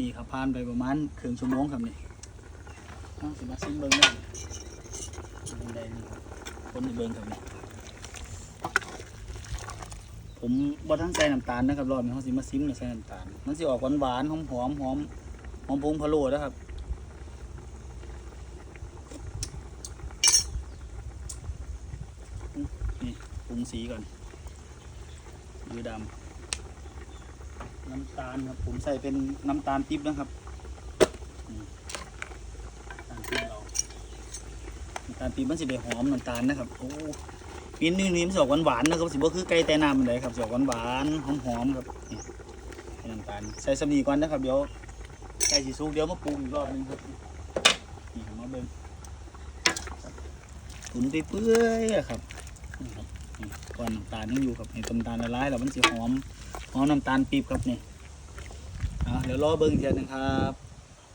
นี่ครับผ่านไปประมาณครึ่งชั่วโมงครับนี่เอาสิมาซิมเบิ้งได้เป็นไดนี่ครับคนให้เบิ้งครับนี่ผมบ่ทั้งใส่น้ำตาลนะครับรอบนี้เขาสิมาซิมเนี่ยใส่น้ำตาลมันสิออกหวานๆหอมๆหอมหอมหอมพงพะโล้นะครับนี่ปรุงสีก่อนยือดำ น้ำตาลครับ ผมใส่เป็นน้ำตาลปิ๊บนะครับน้ำตาลปิ๊บเราน้ำตาลปิ๊บมันสิได้หอมน้ำตาลนะครับ โอ้ปีนนึงนี่มันสออกหวานๆนะครับสิบ่คือไก่แต่น้ำมันเลยครับสออกหวานๆหอมๆครับน้ำตาลใส่สำนีก่อนนะครับเดี๋ยวไก่สีสุกเดี๋ยวมาปรุงอีกรอบหนึงครับนี่มาเบิ่งตุ๋นไปเปื่อยครับ ก้อนน้ำตาลยังอยู่ครับให้น้ำตาลละลายแล้วมันสิหอมหอมน้ำตาลปี๊บครับนี่เอาเดี๋ยวรอเบิ้งเทียนนะครับ